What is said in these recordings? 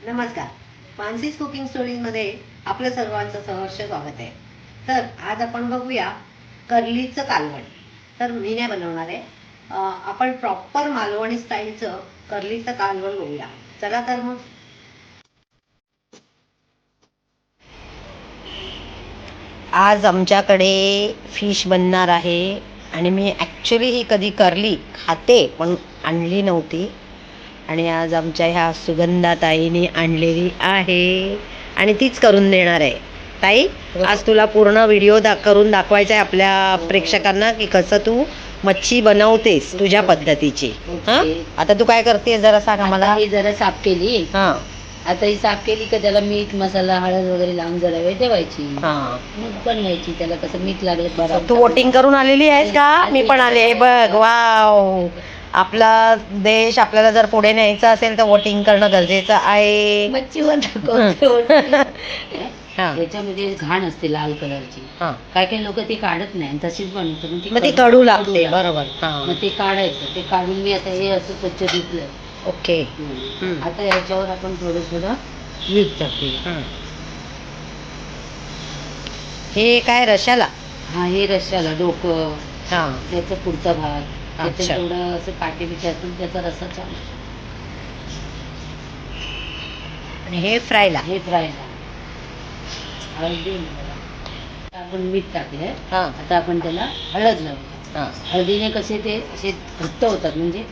नमस्कार. मानसीस कुकिंग स्टोरीजमध्ये आपलं सर्वांचं सहर्ष स्वागत आहे. तर आज आपण बघूया कर्लीचं कालवण. तर मी नाही बनवणार आहे. आपण प्रॉपर मालवणी स्टाईलचं कर्लीचं कालवण बघूया. चला तर मग. आज आमच्याकडे फिश बनणार आहे आणि मी ॲक्च्युली ही कधी करली खाते पण आणली नव्हती. आणि आज आमच्या ह्या सुगंधा ताईने आणलेली आहे. आणि तीच करून देणार आहे. ताई आज तुला पूर्ण व्हिडिओ दा करून दाखवायचा आहे आपल्या प्रेक्षकांना की कसं तू मच्छी बनवतेस तुझ्या पद्धतीची. हां? आता तू काय करते जरा सांग आता मला. ही जरा साफ केली. हां. आता ही साफ केली का त्याला मीठ मसाला हळद वगैरे लावून जरा वेळ ठेवायची. हां. मग बनवायची त्याला कसं मीठ लागलं बरं. तू वोटिंग करून आलेली आहेस का? मी पण आले. बघ वाव. आपला देश आपल्याला जर पुढे न्यायचा असेल तर वोटिंग करणं गरजेचं आहे. हा, त्याच्यामध्ये घाण असते लाल कलरची. हा. काय काही लोक ती काढत नाही आणि तशीच बनवतात. मग ती मग ती कडू- लागते लागते. बरोबर. हा. मग ते काढायचं. ते काढून मी आता हे असं स्वच्छ धुतलंय. ओके. हम्म. आता याच्यावर आपण थोडं थोडं मीठ टाकूया. हम्म. हे काय रशाला हा हे रश्याला डोकं. हा. त्याचा पुढचा भाग. त्याच्यात अच्छा. थोडं असं असून त्याचा रस्सा छान आणि हे फ्रायला? हे फ्राय हळदी आता आपण मीठ टाकले हा. आता आपण त्याला हळद लावूया. हा. हळदीने कसे ते असे घट्ट होतात म्हणजे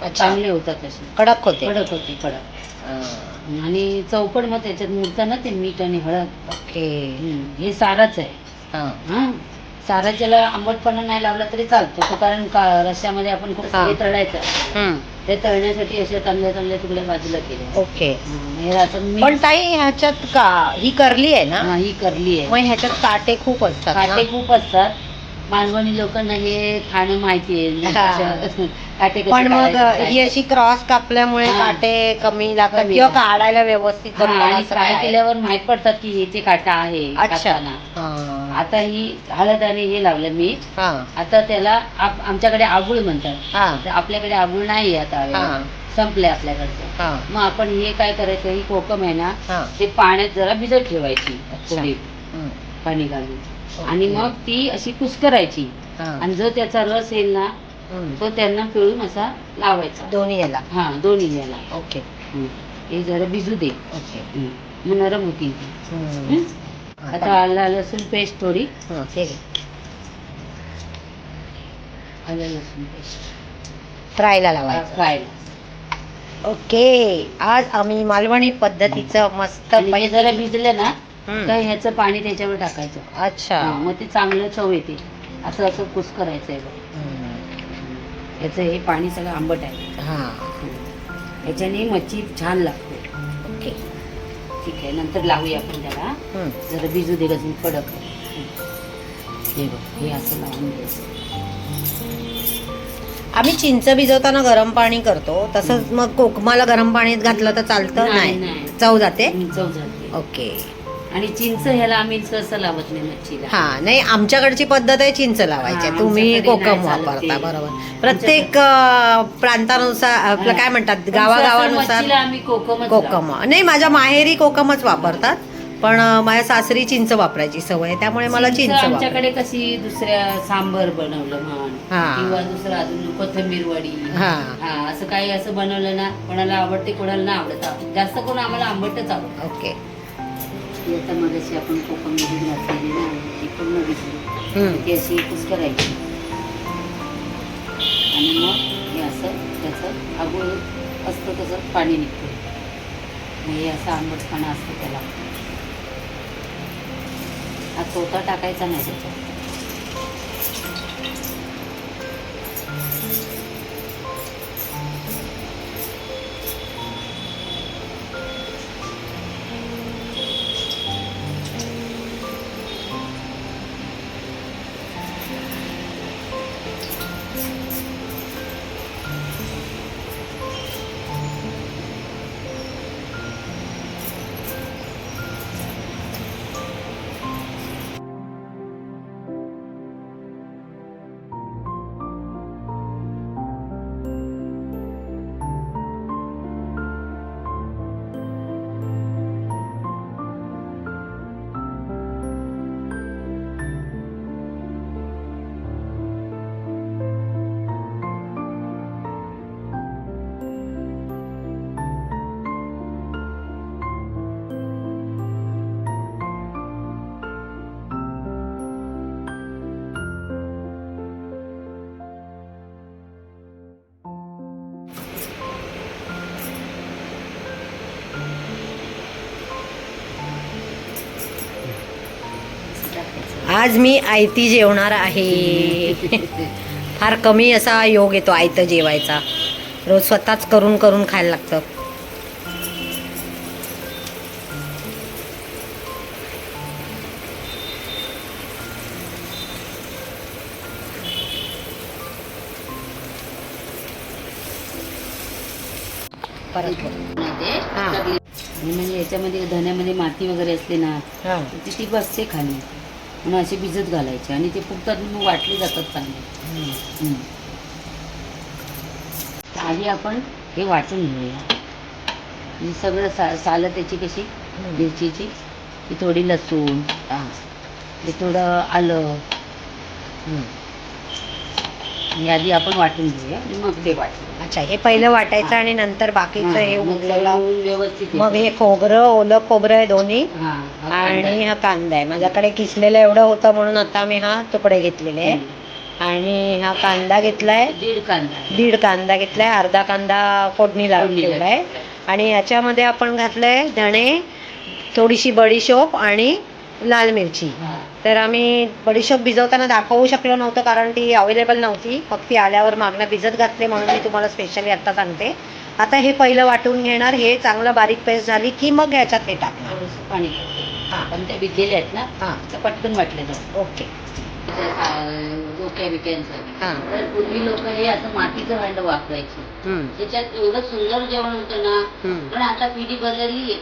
अच्छा. चांगले होतात असे कडक होते. कडक होते कडक. हा. आणि चौपड मग त्याच्यात मुरताना ते मीठ आणि हळद. ओके. हम्म, हे साराच आहे. हा. हा. साराच्याला आंबटपणा नाही लावला तरी चालतो तो कारण का रश्श्यामध्ये आपण खूप हा. हे तळायचं. ते तळण्यासाठी असे चांगल्या चांगल्या तुकडे बाजूला केले ओके हे असं मी पण ताई ह्याच्यात का ही करली आहे ना हा, ही करली आहे मग ह्याच्यात काटे खूप असतात ना? काटे खूप असतात मालवणी लोकांना हे खाणं माहिती आहे हा. काटे कसे पण मग काढायचे, ही अशी क्रॉस कापल्यामुळे हा. काटे कमी लागतात कमी किंवा लागतात. काढायला व्यवस्थित हा, जमतात आणि असं फ्राय काय? केल्यावर माहीत पडतात की याचे काटा आहे अच्छा कापताना. हा. आता ही हळद आणि हे लावलं मीठ. हा. आता त्याला आप- आमच्याकडे आबूळ म्हणतात. हा. तर आपल्याकडे आबूळ नाही आता हा. संपले आपल्याकडचं. हा. मग आपण हे काय करायचं ही कोकम आहे ना हा. ते पाण्यात जरा भिजत ठेवायची अच्छा. थोडी. पाणी घालून. ओके. आणि मग ती अशी कुस्करायची. हा. आणि जो त्याचा रस येईल ना. तो त्यांना पिळून असा लावायचा. दोन्ही याला. हा दोन्ही याला. ओके. हे. जरा भिजू दे. ओके. मग नरम होतील ती. आता आलं लसूण पेस्ट थोडी. हा, ठीक आहे आलं लसूण पेस्ट फ्रायला लावायचं. फ्रायला ओके. आज आम्ही मालवणी पद्धतीचं मस्त आणि पै- हे जरा भिजलं ना. तर ह्याचं पाणी त्याच्यावर टाकायचं. अच्छा. मग ते चांगलं चव येते. असं असं कुस करायचं आहे बघ. हम्म. याचं हे पाणी सगळं आंबट आहे. हा. ह्याच्याने मच्छी छान लागते. ओके. ठीक आहे नंतर लावूया आपण त्याला. जरा भिजू दे गजून कडक. हे बघ हे असं लावून द्यायचं आम्ही चिंच भिजवताना गरम पाणी करतो. तसंच मग कोकमाला गरम पाणीत घातलं तर चालतं? नाही. चव जाते? चव जाते. ओके. आणि चिंच ह्याला आम्ही कसं लावत नाही मच्छीला. हा नाही आमच्याकडची पद्धत आहे चिंच लावायची. हा, तुम्ही आमच्याकडे कोकम नाही चालत वापरता ते. बरोबर. प्रत्येक अं, प्रांतानुसार आपलं काय म्हणतात पण गावागावानुसार मच्छीला आम्ही कोकमच कोकम. नाही माझ्या माहेरी कोकमच वापरतात पण अं, माझ्या सासरी चिंच वापरायची सवय आहे, त्यामुळे मला चिंच वापर आमच्याकडे कशी दुसऱ्या सांबर बनवलं म्हण हा. किंवा दुसरं अजून कोथिंबीर वडी हा. हा असं काही असं बनवलं ना कोणाला आवडते कोणाला नाही आवडत. जास्त करून आम्हाला आंबटच आवडतं. ओके. ती आता मगाशी आपण कोकममध्ये घातलेली ना ती पूर्ण भिजली. ती अशी कुस्करायची आणि मग हे असं त्याचं आगोळ असतं तसं पाणी निघतं. मग हे असं आंबटपणा असतं त्याला. हा चोथा टाकायचा नाही त्याच्यात. आज मी आयती जेवणार आहे. फार कमी असा योग येतो आयतं जेवायचा. रोज स्वतःच करून करून खायला लागतं. परत हा. म्हणजे याच्यामध्ये धण्यामध्ये माती वगैरे असते ना हां. ती ती बसते खाली. म्हणून असे भिजत घालायचे आणि ते फुगतात आणि मग वाटले जातात चांगले. आधी आपण हे वाटून घेऊया. म्हणजे सगळं सा सालं त्याची कशी? मिरचीची. थोडी लसूण हां. हे थोडं आलं. आधी आपण वाटून घेऊया आणि मग ते वाटू अच्छा हे पहिलं वाटायचं आणि नंतर बाकीचं हे व्यवस्थित मग हे खोबरं ओलं खोबरं आहे दोन्ही. हा, हा आणि. हा कांदा आहे. माझ्याकडे किसलेलं एवढं होतं म्हणून आता मी हा तुकडे घेतलेले आहे. आणि हा कांदा घेतलाय. दीड कांदा दीड कांदा घेतलाय. अर्धा कांदा फोडणीला फोडणीला. ठेवलाय. आणि याच्यामध्ये आपण घातलंय धणे थोडीशी बडीशोप आणि लाल मिरची. हा. तर आम्ही बडीशोप भिजवताना दाखवू शकलो नव्हतं कारण ती अवेलेबल नव्हती. फक्त ती आल्यावर मागणं भिजत घातले म्हणून मी तुम्हाला स्पेशली आत्ता सांगते. आता हे पहिलं वाटून घेणार हे चांगलं बारीक पेस्ट झाली की मग ह्याच्यात हे टाकणार. थोडंसं पाणी. हा. पण त्या भिजलेल्या आहेत ना हां. तर पटकन वाटले जातात ओके. डोक्या बिक्यांचं हां. तर पूर्वी लोक हे असं मातीचं भांड वापरायचे. त्याच्यात एवढं सुंदर जेवण होतं ना हम्म, पण आता पिढी बदलली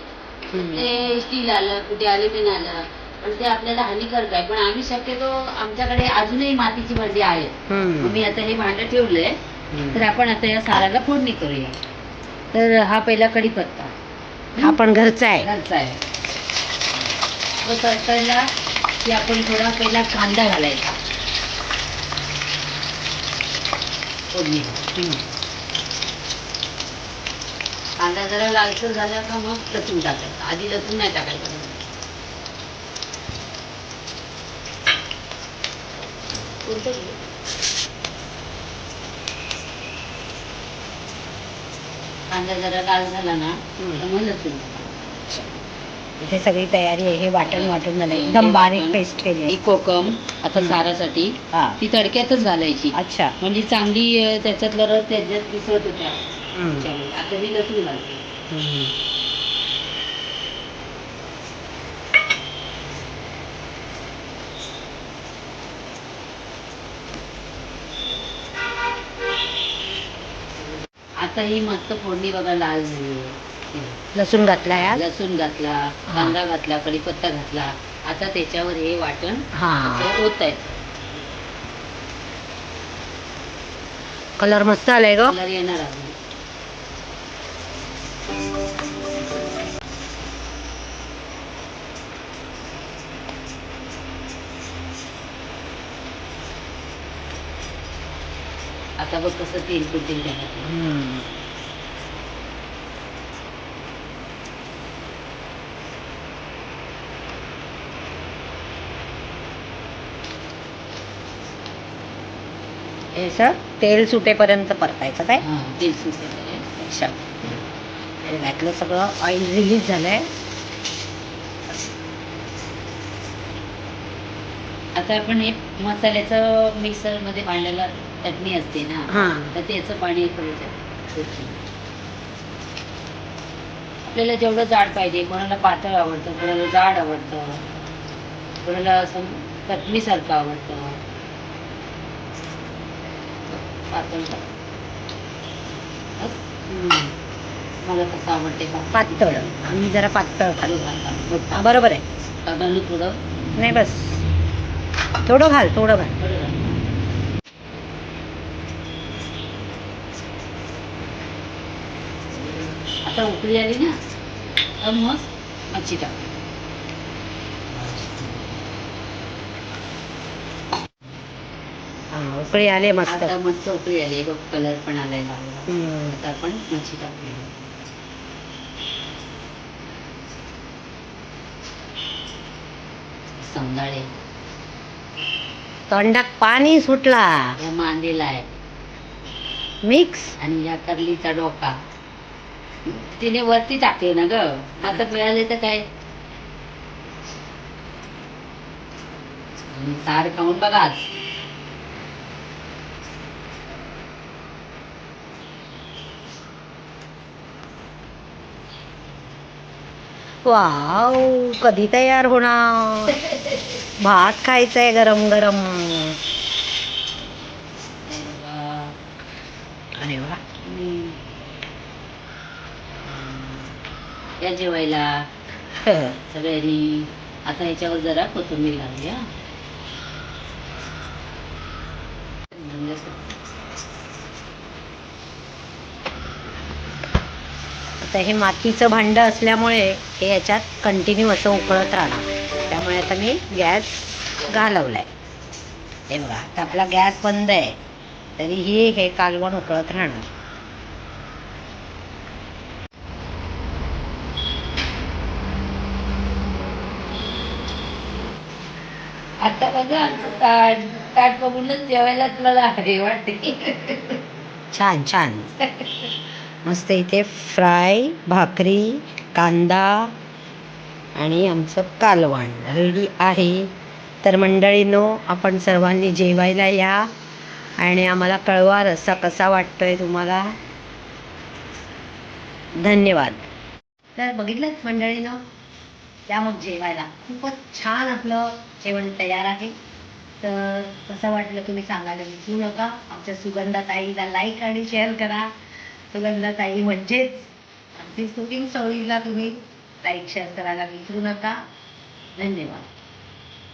हम्म. ते स्टील आलं कुठे अल्युमिनियम आलं पण ते आपल्याला हानिकारक आहे. पण आम्ही शक्यतो आमच्याकडे अजूनही मातीची भांडी आहेत. हम्म. मी आता हे भांडं ठेवलंय. तर आपण आता या साराला फोडणी करूया. तर हा पहिला कढीपत्ता. हा पण घरचा आहे. घरचा आहे. तो तळतळला की आपण थोडा पहिला कांदा घालायचा. फोडणी. कांदा जरा लालसर झाला का मग लसूण टाकायचं. आधी लसूण नाही टाकायचं. घेऊ? कांदा जरा लाल झाला ना. इथे सगळी तयारी आहे हे वाटण वाटून झालं एकदम बारीक पेस्ट केली आहे कोकम आता. सारासाठी हा ती तडक्यातच घालायची अच्छा म्हणजे चांगली अं, त्याच्यातला रस त्याच्यात मिसळत होत्या. त्याच्यामुळे. आता ही लसूण घालते हम्म. आता ही मस्त फोडणी बघा लाल झाली. लसूण घातलाय आज लसूण घातला कांदा घातला कढीपत्ता घातला. आता त्याच्यावर हे वाटण हा. ओतायचं कलर मस्त आलाय ग. कलर येणार अजून. आता बघ कसं तेल कुठे हम्म. हे असं तेल सुटेपर्यंत परतायचं काय? हा तेल अच्छा. आणि त्यातलं सगळं ऑइल रिलीज झालंय. आता आपण हे मसाल्याचं मिक्सरमध्ये भांड्याला चटणी असते ना हा. तर त्याचं पाणी करायचं आपल्याला जेवढं जाड पाहिजे कोणाला पातळ आवडतं कोणाला जाड आवडतं कोणाला असं चटणीसारखं आवडतं. पातळ टाक. बस. हम्म. मला कसं आवडते पातळ. आम्ही जरा पातळ खातो. हा, बरोबर आहे. घालू थोडं. नाही बस. थोडं घाल थोडं घाल. थोडं घाल. आता उकळी आली ना तर मग मच्छी टाक उकळी आले मस्त. आता मस्त उकळी आली बघ कलर पण आलाय हम्म. आता आपण मच्छी टाकूया समजाळे तोंडात पाणी सुटला. या मांदेला आहे. मिक्स आणि या करलीचा डोका. तिने वरती टाकले ना ग. आता मिळाले तर काय? सार खाऊन बघा. वाव कधी तयार होणार? भात खायचंय गरम गरम. बघा. अरे वा हम्म. या जेवायला. सगळ्यांनी आता ह्याच्यावर जरा कोथिंबीर असं आता हे मातीचं भांड असल्यामुळे हे याच्यात कंटिन्यू असं उकळत राहणार. त्यामुळे आता मी गॅस घालवलाय. हे बघा आता आपला गॅस बंद आहे. तरीही हे कालवण उकळत राहणार. आता बघा आमचं ताट ताट बघूनच जेवायलाच मला हे वाटते. छान छान. मस्त इथे फ्राय भाकरी कांदा आणि आमचं कालवण रेडी आहे. तर मंडळीनो आपण सर्वांनी जेवायला या आणि आम्हाला कळवा रस्सा कसा वाटतोय तुम्हाला. धन्यवाद. तर बघितलं मंडळीनो या मग जेवायला खूपच छान आपलं जेवण तयार आहे. तर कसं वाटलं तुम्ही सांगायला विसरू नका. आमच्या सुगंधाताईला लाईक आणि शेअर करा. सुगंधाताई म्हणजेच आमची कुकिंग स्टोरीला तुम्ही लाईक शेअर करायला विसरू नका. धन्यवाद.